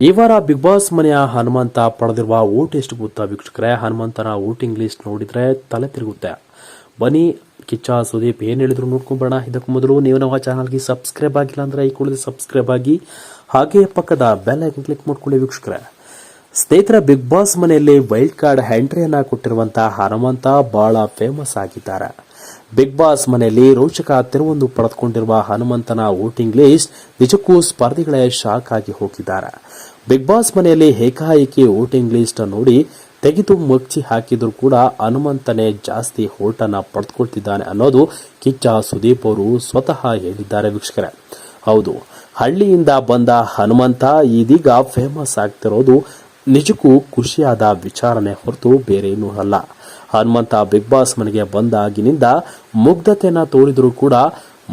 ಈ ವಾರ big boss ಮನೆಯ ಹನುಮಂತ ಪಡೆದಿರುವ ಓಟ್ ಎಷ್ಟು ಗೊತ್ತಾ ವೀಕ್ಷಕರೇ? ಹನುಮಂತನ ವೋಟಿಂಗ್ ಲಿಸ್ಟ್ ನೋಡಿದ್ರೆ ತಲೆ ತಿರುಗುತ್ತೆ. ಬನ್ನಿ, ಕಿಚ್ಚ, ಸುದೀಪ್ ಏನು ಹೇಳಿದ್ರು ನೋಡ್ಕೊಂಬೋಣ ಇದಕ್ಕೂ ಮೊದಲು ನೀವು ನಮ್ಮ ಚಾನಲ್ಗೆ ಸಬ್ಸ್ಕ್ರೈಬ್ ಆಗಿಲ್ಲ ಅಂದ್ರೆ ಈ ಕೂಡಲೇ ಸಬ್ಸ್ಕ್ರೈಬ್ ಆಗಿ ಹಾಗೆ ಪಕ್ಕದ ಬೆಲ್ ಐಕನ್ ಕ್ಲಿಕ್ ಮಾಡ್ಕೊಳ್ಳಿ ವೀಕ್ಷಕರೇ. ಸ್ನೇಹಿತರ ಬಿಗ್ ಬಾಸ್ ಮನೆಯಲ್ಲಿ ವೈಲ್ಡ್ ಕಾರ್ಡ್ ಎಂಟ್ರಿಯನ್ನ ಕೊಟ್ಟಿರುವಂತಹ ಹನುಮಂತ ಬಹಳ ಫೇಮಸ್ ಆಗಿದ್ದಾರೆ. ಬಿಗ್ ಬಾಸ್ ಮನೆಯಲ್ಲಿ ರೋಚಕ ತಿರುವೊಂದು ಪಡೆದುಕೊಂಡಿರುವ ಹನುಮಂತನ ವೋಟಿಂಗ್ ಲಿಸ್ಟ್ ನಿಜಕ್ಕೂ ಸ್ಪರ್ಧಿಗಳೇ ಶಾಕ್ ಆಗಿ ಹೋಗಿದ್ದಾರೆ. ಬಿಗ್ ಬಾಸ್ ಮನೆಯಲ್ಲಿ ಏಕಾಏಕಿ ವೋಟಿಂಗ್ ಲಿಸ್ಟ್ ನೋಡಿ ತೆಗೆದು ಮುಚ್ಚಿ ಹಾಕಿದ್ರು ಕೂಡ ಹನುಮಂತನೇ ಜಾಸ್ತಿ ಓಟನ್ನ ಪಡೆದುಕೊಳ್ತಿದ್ದಾನೆ ಅನ್ನೋದು ಕಿಚ್ಚ ಸುದೀಪ್ ಅವರು ಸ್ವತಃ ಹೇಳಿದ್ದಾರೆ ವೀಕ್ಷಕರೇ. ಹೌದು, ಹಳ್ಳಿಯಿಂದ ಬಂದ ಹನುಮಂತ ಇದೀಗ ಫೇಮಸ್ ಆಗ್ತಿರೋದು ನಿಜಕ್ಕೂ ಖುಷಿಯಾದ ವಿಚಾರಣೆ ಹೊರತು ಬೇರೇನೂ ಅಲ್ಲ. ಹನುಮಂತ ಬಿಗ್ ಬಾಸ್ ಮನೆಗೆ ಬಂದಾಗಿನಿಂದ ಮುಗ್ಧತೆಯನ್ನ ತೋರಿದರೂ ಕೂಡ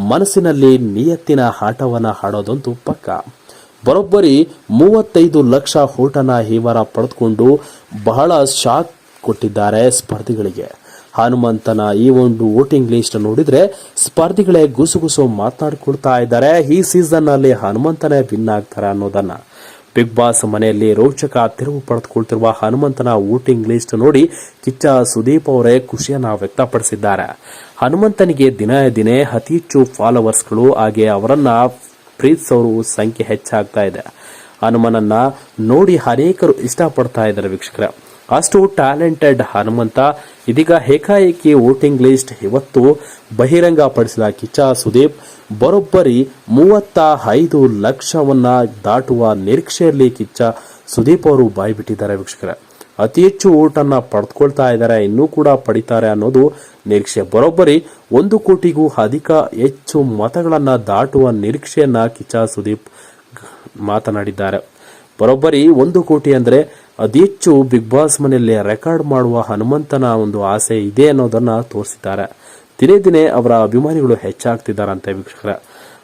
ಮನಸ್ಸಿನಲ್ಲಿ ನಿಯತ್ತಿನ ಆಟವನ್ನು ಆಡೋದಂತೂ ಪಕ್ಕ. ಬರೋಬ್ಬರಿ ಮೂವತ್ತೈದು ಲಕ್ಷ ಹೋಟನ ಈ ವಾರ ಪಡೆದುಕೊಂಡು ಬಹಳ ಶಾಕ್ ಕೊಟ್ಟಿದ್ದಾರೆ ಸ್ಪರ್ಧಿಗಳಿಗೆ. ಹನುಮಂತನ ಈ ಒಂದು ವೋಟಿಂಗ್ ಲಿಸ್ಟ್ ನೋಡಿದ್ರೆ ಸ್ಪರ್ಧಿಗಳೇ ಗುಸುಗುಸು ಮಾತನಾಡಿಕೊಳ್ತಾ ಇದ್ದಾರೆ. ಈ ಸೀಸನ್ ಅಲ್ಲಿ ಹನುಮಂತನೇ ವಿನ್ ಆಗ್ತಾರೆ ಅನ್ನೋದನ್ನ. ಬಿಗ್ ಬಾಸ್ ಮನೆಯಲ್ಲಿ ರೋಚಕ ತಿರುವು ಪಡೆದುಕೊಳ್ತಿರುವ ಹನುಮಂತನ ವೋಟಿಂಗ್ ಲಿಸ್ಟ್ ನೋಡಿ ಕಿಚ್ಚ ಸುದೀಪ್ ಅವರೇ ಖುಷಿಯನ್ನು ವ್ಯಕ್ತಪಡಿಸಿದ್ದಾರೆ. ಹನುಮಂತನಿಗೆ ದಿನ ದಿನೇ ಅತಿ ಹೆಚ್ಚು ಫಾಲೋವರ್ಸ್ಗಳು ಹಾಗೆ ಅವರನ್ನ ಪ್ರೀತಿಸೋರು ಸಂಖ್ಯೆ ಹೆಚ್ಚಾಗ್ತಾ ಇದೆ. ಹನುಮನನ್ನ ನೋಡಿ ಅನೇಕರು ಇಷ್ಟಪಡ್ತಾ ಇದ್ದಾರೆ ವೀಕ್ಷಕರ. ಅಷ್ಟು ಟ್ಯಾಲೆಂಟೆಡ್ ಹನುಮಂತ, ಇದೀಗ ಏಕಾಏಕಿ ವೋಟಿಂಗ್ ಲಿಸ್ಟ್ ಇವತ್ತು ಬಹಿರಂಗಪಡಿಸಿದ ಕಿಚ್ಚ ಸುದೀಪ್, ಬರೋಬ್ಬರಿ ಮೂವತ್ತ ಐದು ಲಕ್ಷವನ್ನ ದಾಟುವ ನಿರೀಕ್ಷೆಯಲ್ಲಿ ಕಿಚ್ಚ ಸುದೀಪ್ ಅವರು ಬಾಯ್ಬಿಟ್ಟಿದ್ದಾರೆ ವೀಕ್ಷಕರ. ಅತಿ ಹೆಚ್ಚು ಓಟನ್ನ ಪಡೆದುಕೊಳ್ತಾ ಇದ್ದಾರೆ, ಇನ್ನೂ ಕೂಡ ಪಡಿತಾರೆ ಅನ್ನೋದು ನಿರೀಕ್ಷೆ. ಬರೋಬ್ಬರಿ ಒಂದು ಕೋಟಿಗೂ ಅಧಿಕ ಹೆಚ್ಚು ಮತಗಳನ್ನ ದಾಟುವ ನಿರೀಕ್ಷೆಯನ್ನ ಕಿಚ್ಚ ಸುದೀಪ್ ಮಾತನಾಡಿದ್ದಾರೆ. ಬರೋಬ್ಬರಿ ಒಂದು ಕೋಟಿ ಅಂದರೆ ಅತಿ ಹೆಚ್ಚು ಬಿಗ್ ಬಾಸ್ ಮನೆಯಲ್ಲಿ ರೆಕಾರ್ಡ್ ಮಾಡುವ ಹನುಮಂತನ ಒಂದು ಆಸೆ ಇದೆ ಅನ್ನೋದನ್ನ ತೋರಿಸಿದ್ದಾರೆ. ದಿನೇ ದಿನೇ ಅವರ ಅಭಿಮಾನಿಗಳು ಹೆಚ್ಚಾಗ್ತಿದ್ದಾರಂತೆ ವೀಕ್ಷಕರ.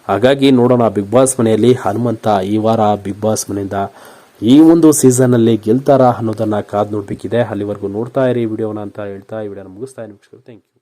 ಹಾಗಾಗಿ ನೋಡೋಣ ಬಿಗ್ ಬಾಸ್ ಮನೆಯಲ್ಲಿ ಹನುಮಂತ ಈ ವಾರ ಬಿಗ್ ಬಾಸ್ ಮನೆಯಿಂದ ಈ ಒಂದು ಸೀಸನ್ ಅಲ್ಲಿ ಗೆಲ್ತಾರಾ ಅನ್ನೋದನ್ನ ಕಾದು ನೋಡಬೇಕಿದೆ. ಅಲ್ಲಿವರೆಗೂ ನೋಡ್ತಾ ಇರಿ ವಿಡಿಯೋನ ಅಂತ ಹೇಳ್ತಾ ಈ ವಿಡಿಯೋನ ಮುಗಿಸ್ತಾ ಇದ್ದೀನಿ ವೀಕ್ಷಕರು. Thank you